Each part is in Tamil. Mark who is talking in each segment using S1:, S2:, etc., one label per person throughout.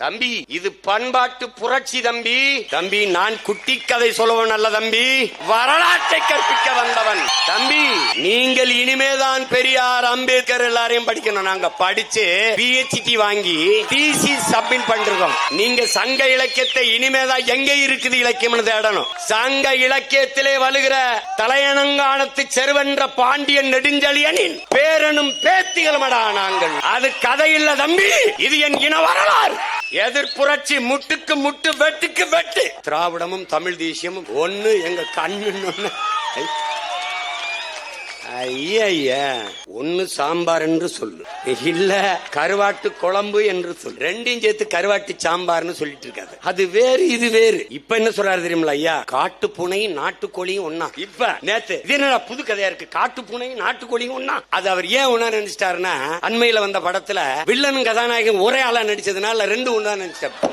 S1: தம்பி இது பண்பாட்டு புரட்சி தம்பி. தம்பி நான் குட்டி கதை சொல்லவன் அல்ல தம்பி. வரலாற்றை கற்பிக்க வந்தவன். தம்பி நீங்கள் இனிமேதான் பெரியார் அம்பேத்கர் எல்லாரையும் படிக்கணும். நாங்க படிச்சு பிஹெச்டி வாங்கி டிசி சப்மிட் பண்றோம். நீங்க சங்க இலக்கியத்தை இனிமேதான் எங்க இருக்குது இலக்கியம்னு தேடணும். சங்க இலக்கியத்திலே வலுகிற தலையனங்கானத்து செருவென்ற பாண்டியன் நெடுஞ்செழியனின் பேரனும் பேத்திகளுமடா நாங்கள். அது கதை இல்ல தம்பி. இது என் இன வரலாறு. எதிர்ப்புரட்சி முட்டுக்கு முட்டு வெட்டுக்கு வெட்டு. திராவிடமும் தமிழ் தேசியமும் ஒன்னு எங்க கண்ணு ஒண்ணு. ஐயா ஒன்னு சாம்பார் என்று சொல்லு. இல்ல கருவாட்டு குழம்பு என்று சொல்லு. ரெண்டையும் சேர்த்து கருவாட்டு சாம்பார்னு சொல்லிட்டு இருக்காது. அது வேறு இது வேறு. இப்ப என்ன சொல்றாரு தெரியுமில ஐயா? காட்டு பூனையும் நாட்டுக்கோழியும் ஒன்னா இப்ப நேத்து இது என்னடா புது கதையா இருக்கு? காட்டு பூனையும் நாட்டுக்கோழியும் ஒன்னா அது அவர் ஏன் ஒன்னா நினைச்சிட்டாருன்னா அண்மையில வந்த படத்துல வில்லனும் கதாநாயகன் ஒரே ஆளா நடிச்சதுனால ரெண்டு ஒன்னா நினைச்சிட்டாரு.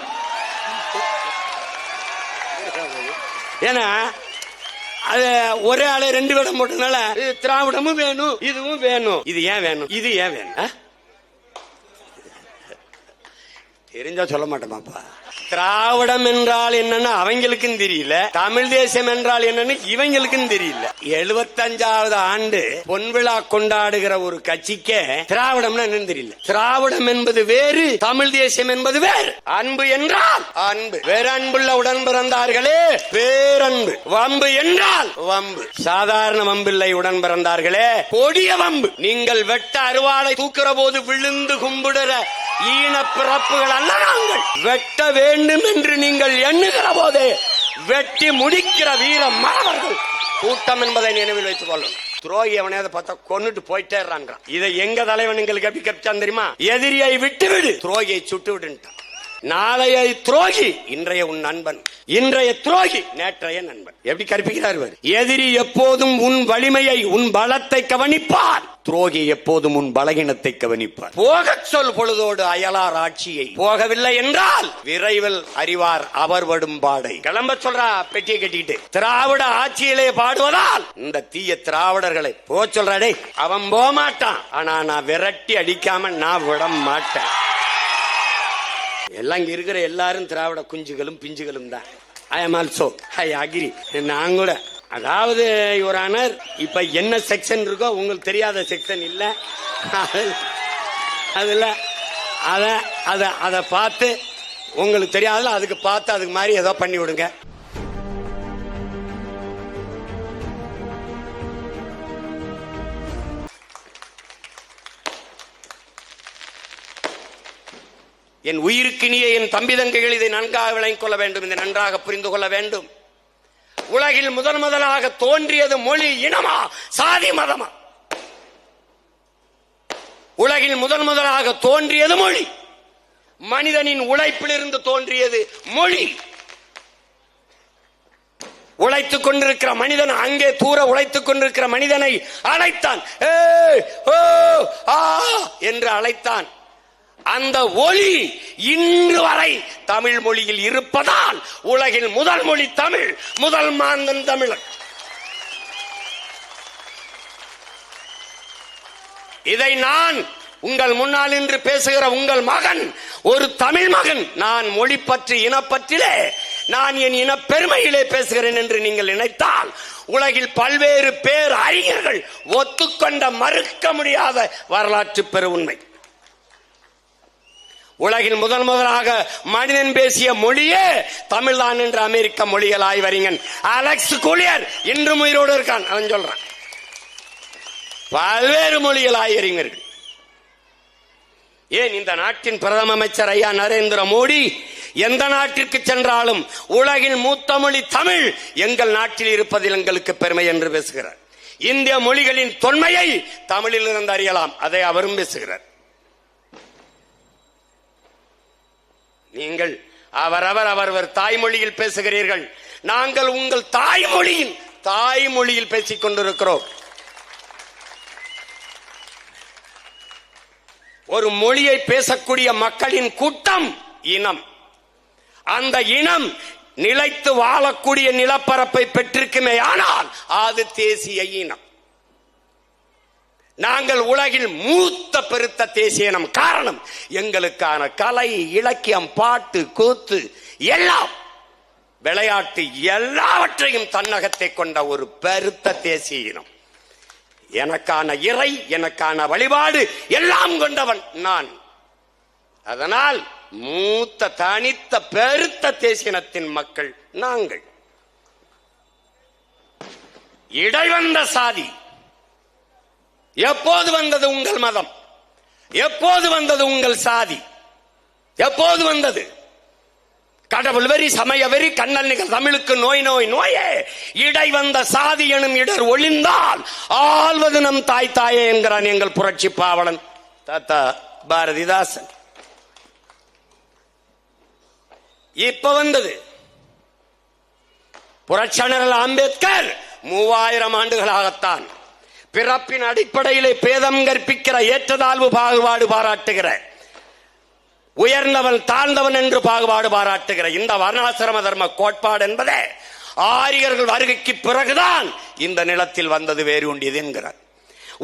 S1: ஏன்னா ஒரே ஆளு ரெண்டு வேடம் போட்டதுனால திராவிடமும் வேணும். இதுவும் வேணும். இது ஏன் வேணும்? இது ஏன் வேணும்? தெரிஞ்சா சொல்ல மாட்டோமாப்பா திராவிடம் என்றால் என்னன்னு அவங்களுக்கும் தெரியல தமிழ் தேசம் என்றால் என்னன்னு இவங்களுக்கும் தெரியல. எழுபத்தஞ்சாவது ஆண்டு பொன்விழா கொண்டாடுகிற ஒரு கட்சிக்கே திராவிடம்னா என்னன்னு தெரியல. திராவிடம் என்பது வேறு தமிழ் தேசம் என்பது வேறு. அன்பு என்றால் அன்பு. வேற அன்புள்ள உடன் பிறந்தார்களே பேரன்பு வம்பு என்றால் வம்பு. சாதாரண வம்பில்லை உடன் பிறந்தார்களே கொடிய வம்பு. நீங்கள் வெட்ட அருவாளை தூக்குற போது விழுந்து கும்பிடுற ஈன பிறப்புகள் அல்ல நாங்கள் வெட்ட வேண்டும் என்று நீங்கள் எண்ணுகிற போதே வெட்டி முடிக்கிற வீர மாணவர்கள். கூட்டம் என்பதை நினைவில் வைத்துக் கொள்ளும் துரோகி அவனையாவது பார்த்தா கொன்னுட்டு போயிட்டே இதை எங்க தலைவன் எங்களுக்கு எப்படி கப்பிச்சான் தெரியுமா? எதிரியை விட்டு விடு துரோகியை சுட்டு விடுன்ட்டான் நாளைய துரோகி இன்றைய உன் நண்பன். இன்றைய துரோகி நேற்றைய நண்பன். எப்படி கற்பிக்கிறார் எதிரி எப்போதும் உன் வலிமையை உன் பலத்தை கவனிப்பார். துரோகி எப்போதும் உன் பலகீனத்தை கவனிப்பார். போகச் சொல் பொழுதோடு அயலார் ஆட்சியை. போகவில்லை என்றால் விரைவில் அறிவார் அவர் வடும் பாடை. கிளம்ப சொல்றா பெட்டியை கட்டிட்டு. திராவிட ஆட்சியிலே பாடுவதால் இந்த தீய திராவிடர்களை போ சொல்றாடே அவன் போக மாட்டான் ஆனா நான் விரட்டி அடிக்காம நான் விட மாட்டேன் எல்லாம் இங்க இருக்கிற எல்லாரும் திராவிட குஞ்சுகளும் பிஞ்சுகளும் தான். ஐ எம் ஆல்சோ ஐ அகிரி நான் கூட. அதாவது யுவரானர் இப்ப என்ன செக்ஷன் இருக்கோ உங்களுக்கு தெரியாத செக்ஷன் இல்ல. அதுல அத அத அதை பார்த்து உங்களுக்கு தெரியாதுல அதுக்கு பார்த்து அதுக்கு மாதிரி ஏதோ பண்ணி விடுங்க. என் உயிருக்கினிய என் தம்பி தங்கைகள் இதை நன்காக விளங்கிக் கொள்ள வேண்டும் இதை நன்றாக புரிந்து கொள்ள வேண்டும். உலகில் முதன் முதலாக தோன்றியது மொழி இனமா சாதி மதமா? உலகில் முதன் முதலாக தோன்றியது மொழி. மனிதனின் உழைப்பிலிருந்து தோன்றியது மொழி. உழைத்துக் கொண்டிருக்கிற மனிதன் அங்கே தூர உழைத்துக் கொண்டிருக்கிற மனிதனை அழைத்தான். ஆ என்று அழைத்தான். அந்த ஒளி இன்று வரை தமிழ் மொழியில் இருப்பதால் உலகில் முதல் மொழி தமிழ் முதல் மாந்தன் தமிழன். இதை நான் உங்கள் முன்னால் நின்று பேசுகிற உங்கள் மகன் ஒரு தமிழ் மகன் நான் மொழி பற்றி இனப்பற்றிலே நான் என் இன பெருமையிலே பேசுகிறேன் என்று நீங்கள் நினைத்தால் உலகில் பல்வேறு பேர் அறிஞர்கள் ஒத்துக்கொண்ட மறுக்க முடியாத வரலாற்று பெரு உண்மை. உலகில் முதன் முதலாக மனிதன் பேசிய மொழியே தமிழ்தான் என்று அமெரிக்க மொழிகள் ஆய்வறிஞன் அலெக்ஸ் கூலியர் இன்றும் உயிரோடு இருக்கான் அவன் சொல்றான். பல்வேறு மொழிகள் ஆய்வறிஞர்கள் ஏன் இந்த நாட்டின் பிரதம அமைச்சர் ஐயா நரேந்திர மோடி எந்த நாட்டிற்கு சென்றாலும் உலகின் மூத்த மொழி தமிழ் எங்கள் நாட்டில் இருப்பதில் எங்களுக்கு பெருமை என்று பேசுகிறார். இந்திய மொழிகளின் தொன்மையை தமிழில் இருந்து அறியலாம் அதை அவரும் பேசுகிறார். நீங்கள் அவரவர் அவரவர் தாய்மொழியில் பேசுகிறீர்கள். நாங்கள் உங்கள் தாய்மொழியின் தாய்மொழியில் பேசிக் கொண்டிருக்கிறோம். ஒரு மொழியை பேசக்கூடிய மக்களின் கூட்டம் இனம். அந்த இனம் நிலைத்து வாழக்கூடிய நிலப்பரப்பை பெற்றிருக்குமே ஆனால் அது தேசிய இனம். நாங்கள் உலகில் மூத்த பெருத்த தேசிய இனம். காரணம் எங்களுக்கான கலை இலக்கியம் பாட்டு கூத்து எல்லாம் விளையாட்டு எல்லாவற்றையும் தன்னகத்தை கொண்ட ஒரு பெருத்த தேசிய இனம். எனக்கான இறை எனக்கான வழிபாடு எல்லாம் கொண்டவன் நான். அதனால் மூத்த தனித்த பெருத்த தேசியனத்தின் மக்கள் நாங்கள். இடைவந்த சாதி எப்போது வந்தது உங்கள் மதம்? எப்போது வந்தது உங்கள் சாதி? எப்போது வந்தது? கடவுள் வெறி சமய வெறி கண்ணல் நிகழ் தமிழுக்கு நோய் நோய் நோயே. இடை வந்த சாதி எனும் இடர் ஒளிந்தால் ஆள்வது நம் தாய் தாயே என்கிறான் எங்கள் புரட்சி பாவலன். தாத்தா பாரதிதாசன். இப்ப வந்தது. புரட்சணர் அம்பேத்கர் மூவாயிரம் ஆண்டுகளாகத்தான். பிறப்பின் அடிப்படையிலே பேதம் கற்பிக்கிற ஏற்றதாழ்வு பாகுபாடு பாராட்டுகிற உயர்ந்தவன் தாழ்ந்தவன் என்று பாகுபாடு பாராட்டுகிற இந்த வர்ணாசிரம தர்ம கோட்பாடு என்பதே ஆரியர்கள் வருகைக்கு பிறகுதான் இந்த நிலத்தில் வந்தது வேறு உண்டியது என்கிறார்.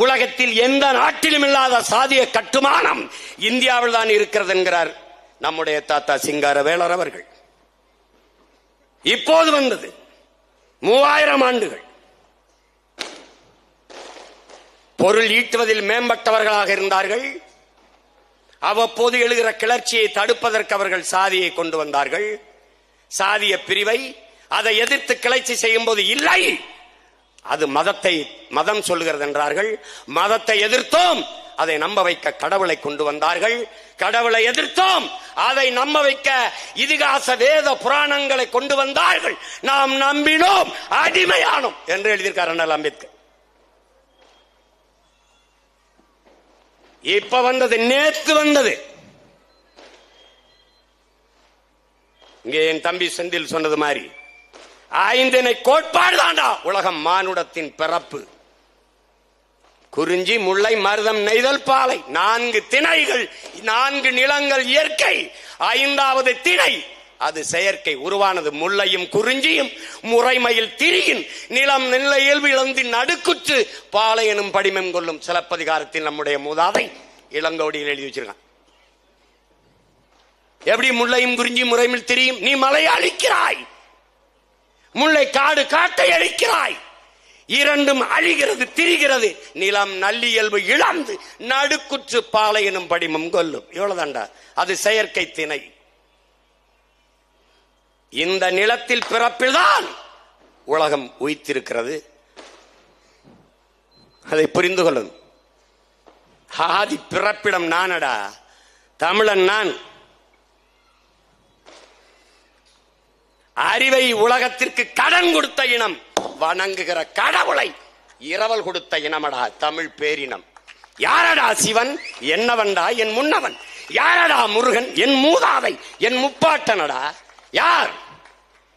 S1: உலகத்தில் எந்த நாட்டிலும் இல்லாத சாதிய கட்டுமானம் இந்தியாவில் தான் இருக்கிறது என்கிறார் நம்முடைய தாத்தா சிங்கார வேளர் அவர்கள். இப்போது வந்தது மூவாயிரம் ஆண்டுகள். பொருள் ஈட்டுவதில் மேம்பட்டவர்களாக இருந்தார்கள். அவ்வப்போது எழுகிற கிளர்ச்சியை தடுப்பதற்கு அவர்கள் சாதியை கொண்டு வந்தார்கள். சாதிய பிரிவை அதை எதிர்த்து கிளர்ச்சி செய்யும் போது இல்லை. அது மதத்தை மதம் சொல்லுகிறது என்றார்கள். மதத்தை எதிர்த்தோம். அதை நம்ப வைக்க கடவுளை கொண்டு வந்தார்கள். கடவுளை எதிர்த்தோம். அதை நம்ப வைக்க இதிகாச வேத புராணங்களை கொண்டு வந்தார்கள். நாம் நம்பினோம். அடிமையானோம். என்று எழுதியிருக்கார் அண்ணல் அம்பேத்கர். இப்ப வந்தது நேத்து வந்தது. இங்கே என் தம்பி செந்தில் சொன்னது மாதிரி ஐந்தினை கோட்பாடு தாண்டா உலகம் மானுடத்தின் பிறப்பு. குறிஞ்சி முல்லை மருதம் நெய்தல் பாலை நான்கு திணைகள் நான்கு நிலங்கள் இயற்கை ஐந்தாவது திணை. அது செயற்கை உருவானது முல்லையும் குறிஞ்சியும் முறைமையில் திரியின் நிலம் நெல்ல இயல்பு இழந்து நடுக்குற்று பாளையனும் படிமம் கொள்ளும் சிலப்பதிகாரத்தில் நம்முடைய மூதாதை இளங்கோடியில் எழுதி வச்சிருக்கான். எப்படி முல்லையும் குறிஞ்சி முறைமையில் திரியும்? நீ மலையை அழிக்கிறாய். முல்லை காடு காட்டை அழிக்கிறாய். இரண்டும் அழிகிறது திரிகிறது. நிலம் நல்லியல்பு இழந்து நடுக்குற்று பாலையனும் படிமம் கொல்லும் இவ்வளவுதாண்டா அது செயற்கை திணை. இந்த நிலத்தில் பிறப்பில்தான் உலகம் உயித்திருக்கிறது. அதை புரிந்து கொள்ளும். ஆதி பிறப்பிடம் நானடா தமிழன் நான். அறிவை உலகத்திற்கு கடன் கொடுத்த இனம் வணங்குகிற கடவுளை இரவல் கொடுத்த இனமடா தமிழ் பேரினம். யாரடா சிவன்? என்னவன்டா என் முன்னவன்? யாரடா முருகன்? என் மூதாதை? என் முப்பாட்டனடா? யார்?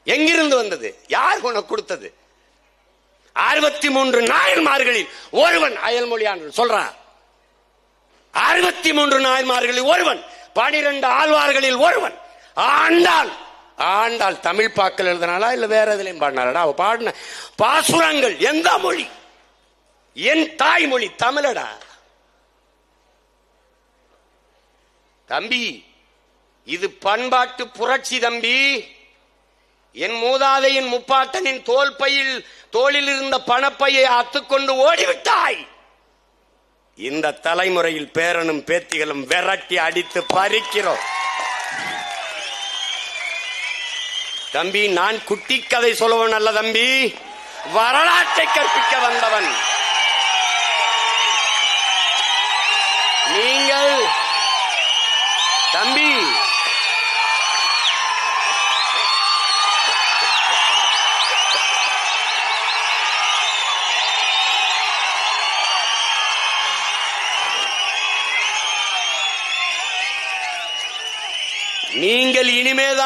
S1: எங்கிருந்து வந்தது? யார் உனக்கு கொடுத்தது? அறுபத்தி மூன்று நாயன்மார்களில் ஒருவன் அயல்மொழியான் சொல்றான் அறுபத்தி மூன்று நாயன்மார்களில் ஒருவன் பனிரெண்டு ஆழ்வார்களில் ஒருவன். ஆண்டாள். ஆண்டாள் தமிழ் பாக்கள் எழுதினாலா இல்ல வேற எதுலையும் பாடினாலடா அவ பாடின பாசுரங்கள் எந்த மொழி? என் தாய்மொழி தமிழடா. தம்பி இது பண்பாட்டு புரட்சி தம்பி. என் மூதாதையின் முப்பாட்டனின் தோல் பையில் தோளில் இருந்த பணப்பையை அத்துக்கொண்டு ஓடிவிட்டாய். இந்த தலைமுறையில் பேரனும் பேத்திகளும் விரட்டி அடித்து பறிக்கிறோம். தம்பி நான் குட்டி கதை சொல்லுவன் அல்ல தம்பி. வரலாற்றை கற்பிக்க வந்தவன்.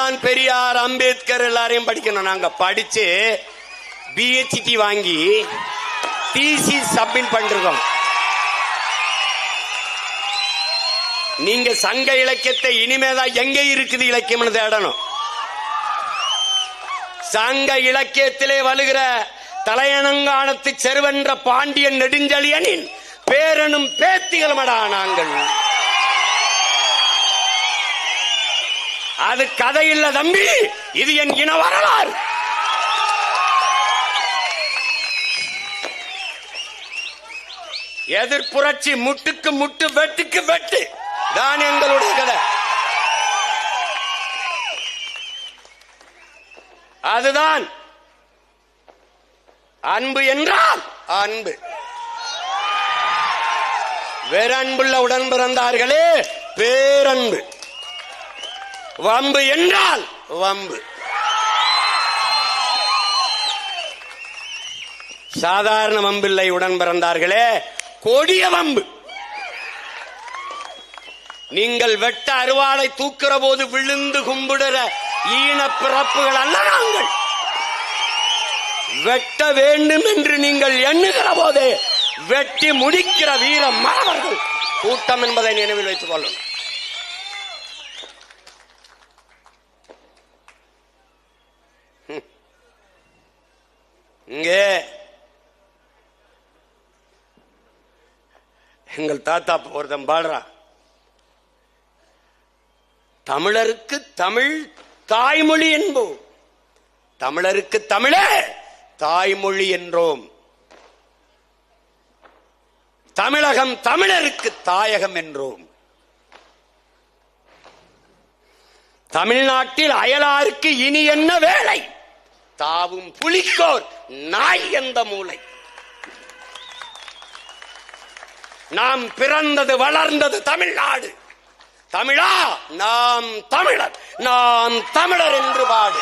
S1: இனிமேதான் பெரியார் அம்பேத்கர் எல்லாரையும் படிக்கணும். நாங்க படிச்சு பிஹெச்டி வாங்கி டிசி சப்மிட் பண்ணிருக்கோம். நீங்க சங்க இலக்கியத்தை இனிமேதான் எங்க இருக்குது இலக்கியம்னு தேடணும். சங்க இலக்கியத்திலே வலுகிற தலையணங்கானத்து செருவென்ற பாண்டியன் நெடுஞ்செழியனின் பேரனும் பேத்திகளுமடா நாங்கள். அது கதை இல்ல தம்பி. இது என் இன வரலாறு. எதிர்ப்புரட்சி முட்டுக்கு முட்டு வெட்டுக்கு வெட்டு. தான் எங்களுடைய கதை. அதுதான் அன்பு என்றால் அன்பு. வேறன்புள்ள உடன் பிறந்தார்களே பேரன்பு. வம்பு என்றால் வம்பு. சாதாரண வம்பில்லை உடன் பிறந்தார்களே கொடிய வம்பு. நீங்கள் வெட்ட அருவாளை தூக்கிற போது விழுந்து கும்பிடுற ஈன பிறப்புகள் அல்ல நாங்கள். வெட்ட வேண்டும் என்று நீங்கள் எண்ணுகிற போதே வெட்டி முடிக்கிற வீர மாணவர்கள். கூட்டம் என்பதை நினைவில் வைத்துக் கொள்ளும் இங்கே. எங்கள் தாத்தா ஒருத்தன் பாடுறான் தமிழருக்கு தமிழ் தாய்மொழி என்போம். தமிழருக்கு தமிழே தாய்மொழி என்றோம். தமிழகம் தமிழருக்கு தாயகம் என்றோம். தமிழ்நாட்டில் அயலாருக்கு இனி என்ன வேலை? தாவும் புலிக்கோர் நாய் எந்த மூளை. நாம் பிறந்தது வளர்ந்தது தமிழ்நாடு. தமிழா நாம் தமிழர் நாம் தமிழர் என்று பாடு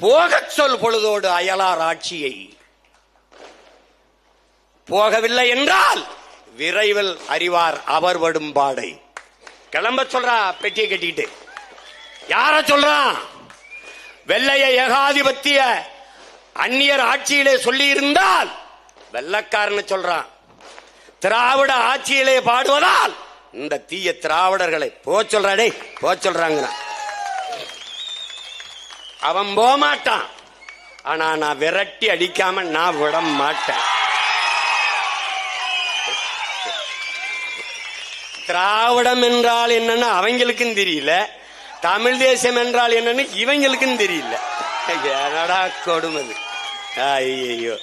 S1: போகச் சொல் பொழுதோடு அயலார் ஆட்சியை. போகவில்லை என்றால் விரைவில் அறிவார் அவர் படும் பாடை. கிளம்ப சொல்றா பெட்டியை கட்டிக்கிட்டு. யார சொல்றான் வெள்ளைய ஏகாதிபத்திய அந்நியர் ஆட்சியிலே சொல்லி இருந்தால் வெள்ளக்காரன்னு சொல்றான் திராவிட ஆட்சியிலே பாடுவதால் இந்த தீய திராவிடர்களை போ சொல்றாடே போ சொல்றாங்க அவன் போக மாட்டான் ஆனா நான் விரட்டி அடிக்காம நான் விட மாட்டேன் திராவிடம் என்றால் என்னன்னு அவங்களுக்கும் தெரியல. தமிழ் தேசம் என்றால் என்னன்னு இவங்களுக்கும் தெரியல. என்னடா கொடுமது ஐயோ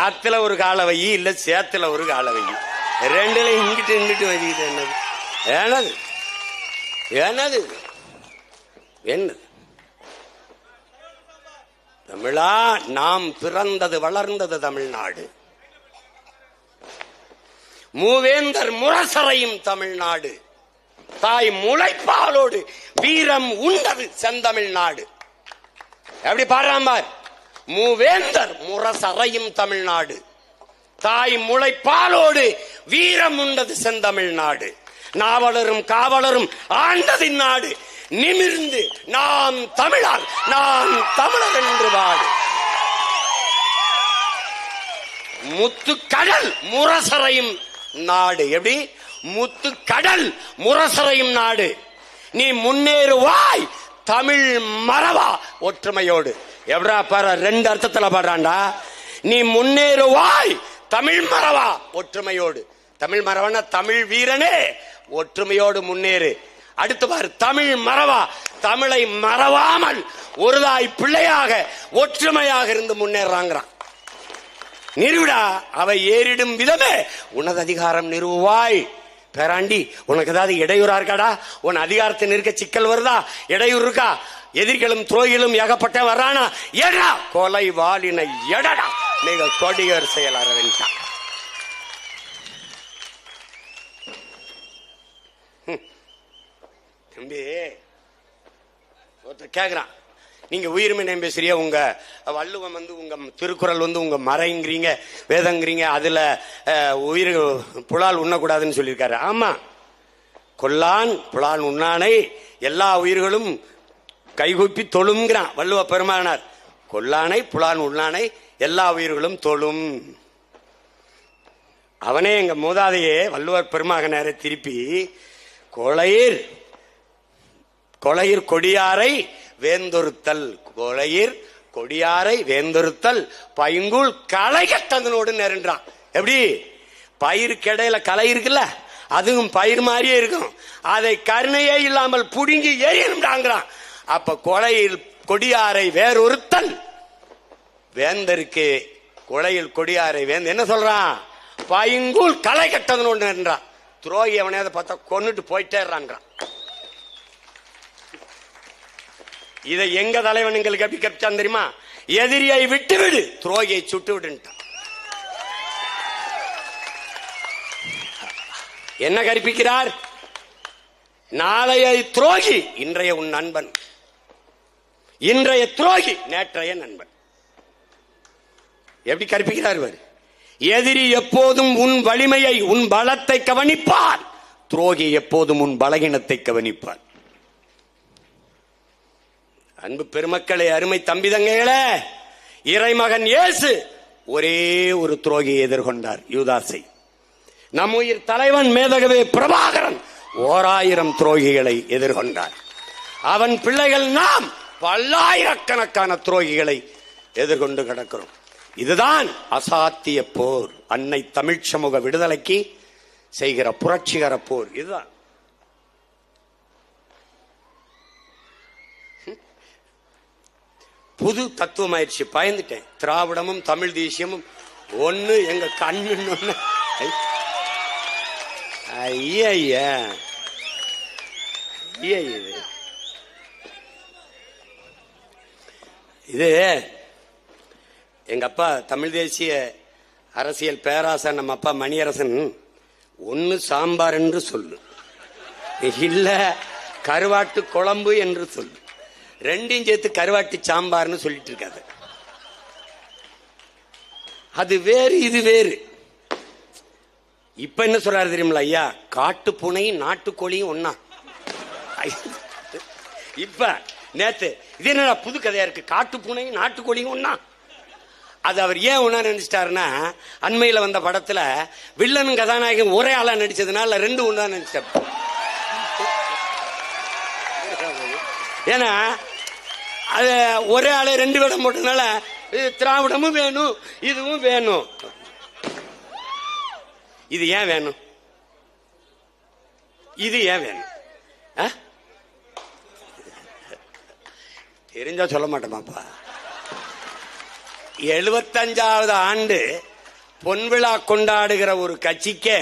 S1: ஆத்துல ஒரு கால இல்ல சேத்துல ஒரு கால ரெண்டுல இங்கிட்டு இங்கிட்டு வச்சுக்கிட்டு என்னது? என்னது? என்னது? என்னது? தமிழா நாம் பிறந்தது வளர்ந்தது தமிழ்நாடு. மூவேந்தர் முரசறையும் தமிழ்நாடு. தாய் முளைப்பாலோடு வீரம் உண்டது செந்தமிழ்நாடு. எப்படி பாடுறாம்பார் மூவேந்தர் முரசறையும் தமிழ்நாடு. தாய் முளைப்பாலோடு வீரம் உண்டது செந்தமிழ்நாடு. நாவலரும் காவலரும் ஆண்டதின் நாடு. நிமிர்ந்து நாம் தமிழர் நாம் தமிழர் என்று பாடு. முத்து கடல் முரசறையும் நாடு. எப்படி? முத்து கடல் முரசரையும் நாடு. நீ முன்னேறுவாய் தமிழ் மரவா ஒற்றுமையோடு. எவ்வளா பாரு ரெண்டு அர்த்தத்துல பாடுறான்டா. நீ முன்னேறுவாய் தமிழ் மரவா ஒற்றுமையோடு. தமிழ் மரவன தமிழ் வீரனே ஒற்றுமையோடு முன்னேறு. அடுத்து பாரு தமிழ் மறவா தமிழை மறவாமல் ஒருதாய் பிள்ளையாக ஒற்றுமையாக இருந்து முன்னேறாங்கிறான். நிறுவிடா அவை ஏறிடும் விதமே. உனது அதிகாரம் நிறுவாய் பேராண்டி உனக்கு ஏதாவது இடையூறா இருக்காடா? உன் அதிகாரத்தை நிற்க சிக்கல் வருதா? இடையூறு இருக்கா? எதிர்களும் துரோகிகளும் ஏகப்பட்ட வர்றானா? எடா கொலை வாலின எடடா. மிக கொடியர் செயலாளர் வேண்டாம் தம்பி ஒருத்தர் கேக்குறான். நீங்க உயிர்மை நேம் பேசுறிய? உங்க வள்ளுவம் வந்து உங்க திருக்குறள் வந்து உங்க மறைங்கிறீங்க வேதங்கிறீங்க அதுல உயிர் புலால் உண்ணக்கூடாதுன்னு சொல்லியிருக்காரு. ஆமா. கொல்லான் புலால் உண்ணானை எல்லா உயிர்களும் கைகூப்பி தொழுங்கிறான் வள்ளுவ பெருமானார். கொல்லானை புலான் உண்ணானை எல்லா உயிர்களும் தொழும். அவனே எங்க மூதாதையே வள்ளுவர் பெருமகனாரை திருப்பி கொலையீர் கொலையிற் கொடியாரை வேந்தொருத்தல் கொலையிற் கொடியாரை வேந்தொருத்தல் பைங்குள் களை கட்டதனோடு நெருன்றான் எப்படி? பயிருக்கு இடையில களை இருக்குல்ல அதுவும் பயிர் மாதிரியே இருக்கும். அதை கருணையே இல்லாமல் புடுங்கி எரியணும்டாங்கிறான் அப்ப கொலையில் கொடியாரை வேறொருத்தல் வேந்தருக்கு கொலையில் கொடியாரை வேந்த என்ன சொல்றான்? பைங்குள் களை கட்டதனோடு நெருன்றான் துரோகி அவனையாவது பார்த்தா கொண்டுட்டு போயிட்டேறான்றான் இதை எங்க தலைவன் எங்களுக்கு எப்படி கற்பிச்சான் தெரியுமா? எதிரியை விட்டு விடு துரோகியை சுட்டு விடுன்ட்டான். என்ன கற்பிக்கிறார்? நாளைய துரோகி இன்றைய உன் நண்பன். இன்றைய துரோகி நேற்றைய நண்பன். எப்படி கற்பிக்கிறார் இவர்? எதிரி எப்போதும் உன் வலிமையை உன் பலத்தை கவனிப்பார். துரோகி எப்போதும் உன் பலகீனத்தை கவனிப்பார். அன்பு பெருமக்களை அருமை தம்பிதங்களே இறைமகன் இயேசு ஒரே ஒரு துரோகியை எதிர்கொண்டார் யூதாசை. நம் உயிர் தலைவன் மேதகவே பிரபாகரன் ஓராயிரம் துரோகிகளை எதிர்கொண்டார். அவன் பிள்ளைகள் நாம் பல்லாயிரக்கணக்கான துரோகிகளை எதிர்கொண்டு கிடக்கிறோம். இதுதான் அசாத்திய போர். அன்னை தமிழ் சமூக விடுதலைக்கு செய்கிற புரட்சிகர போர். இதுதான். புது தத்துவம் ஆயிடுச்சு பயந்துட்டேன். திராவிடமும் தமிழ் தேசியமும் ஒன்னு எங்க கண்ணுன்னு ஐயா இது இது எங்க அப்பா தமிழ் தேசிய அரசியல் பேராசன் நம்ம அப்பா மணியரசன். ஒன்னு சாம்பார் என்று சொல்லு. இல்ல கருவாட்டு குழம்பு என்று சொல்லு. ரெண்டையும் சேர்த்து கருவாட்டு சாம்பார்னு சொல்லிட்டு இருக்காது அது வேறு இது வேறு. இப்ப என்ன சொல்றாரு தெரியுமில ஐயா? காட்டு பூனையும் நாட்டுக்கோழியும் ஒன்னா இப்ப நேத்து இது என்னடா புது கதையா இருக்கு? காட்டு பூனையும் நாட்டுக்கோழியும் ஒன்னா அது அவர் ஏன் ஒன்னா நினைச்சிட்டாருன்னா அண்மையில வந்த படத்துல வில்லனும் கதாநாயகன் ஒரே ஆளா நடிச்சதுனால ரெண்டு ஒன்னா நினைச்சிட்டார் ஏன்னா அது ஒரே ஆளு ரெண்டு வேடம் போட்டதுனால இது திராவிடமும் வேணும் இதுவும் வேணும். இது ஏன் வேணும்? இது ஏன் வேணும்? ஆ? தெரிஞ்சா சொல்ல மாட்டோமாப்பா எழுபத்தஞ்சாவது ஆண்டு பொன்விழா கொண்டாடுகிற ஒரு கட்சிக்கே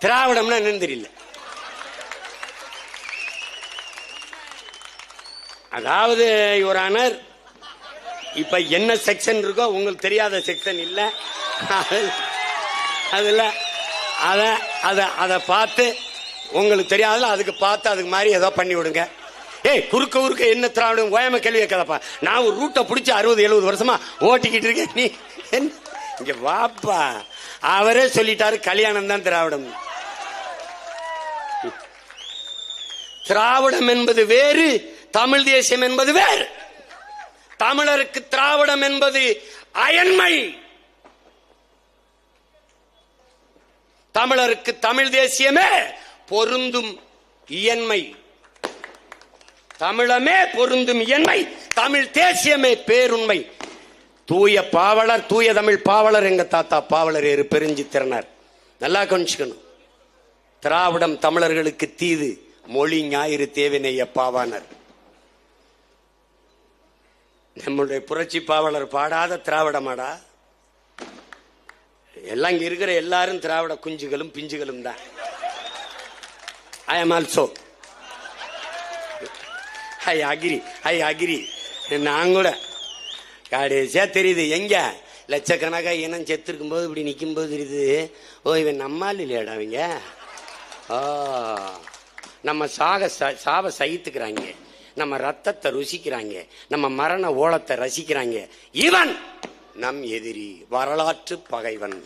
S1: திராவிடம்னா என்னன்னு தெரியல. அதாவது யுவரானர் இப்ப என்ன செக்ஷன் இருக்கோ உங்களுக்கு தெரியாத செக்ஷன் இல்ல. அதில் அதுல அத அதை பார்த்து உங்களுக்கு தெரியாதுல அதுக்கு பார்த்து அதுக்கு மாதிரி ஏதோ பண்ணி விடுங்க. ஏய் குறுக்க குறுக்க என்ன திராவிடம்? ஓயாம கேள்வி கேட்காதப்பா நான் ஒரு ரூட்டை பிடிச்சி அறுபது எழுபது வருஷமா ஓட்டிக்கிட்டு இருக்கேன். நீ என் இங்க வாப்பா. அவரே சொல்லிட்டாரு கல்யாணம் தான் திராவிடம். திராவிடம் என்பது வேறு தமிழ் தேசியம் என்பது வேறு. தமிழருக்கு திராவிடம் என்பது அயன்மை. தமிழருக்கு தமிழ் தேசியமே பொருந்தும் இயன்மை. தமிழமே பொருந்தும் இயன்மை தமிழ் தேசியமே பேருண்மை. தூய பாவலர் தூய தமிழ் பாவலர் எங்க தாத்தா பாவலர் ஏறு பெருஞ்சித்திரனார் நல்லா கவனிச்சுக்கணும். திராவிடம் தமிழர்களுக்கு தீது மொழி ஞாயிறு தேவினைய பாவாணர் நம்முடைய புரட்சி பாவலர் பாடாத திராவிடமாடா எல்லாம் இங்க இருக்கிற எல்லாரும் திராவிட குஞ்சுகளும் பிஞ்சுகளும் தான். ஐ எம் ஆல்சோ ஐ அகிரி ஐ அகிரி நான் கூட கடைசியா தெரியுது. எங்க? லட்சக்கணக்கா இனம் செத்துருக்கும் போது இப்படி நிற்கும் போது தெரியுது. ஓ இவன் நம்மால் இல்லையாடா அவங்க ஓ நம்ம சாக ச- சகித்துக்கிறாங்க. நம்ம ரத்தத்தை ருசிக்கிறாங்க. நம்ம மரண ஓலத்தை ரசிக்கிறாங்க. இவன் நம் எதிரி வரலாற்று பகைவன்.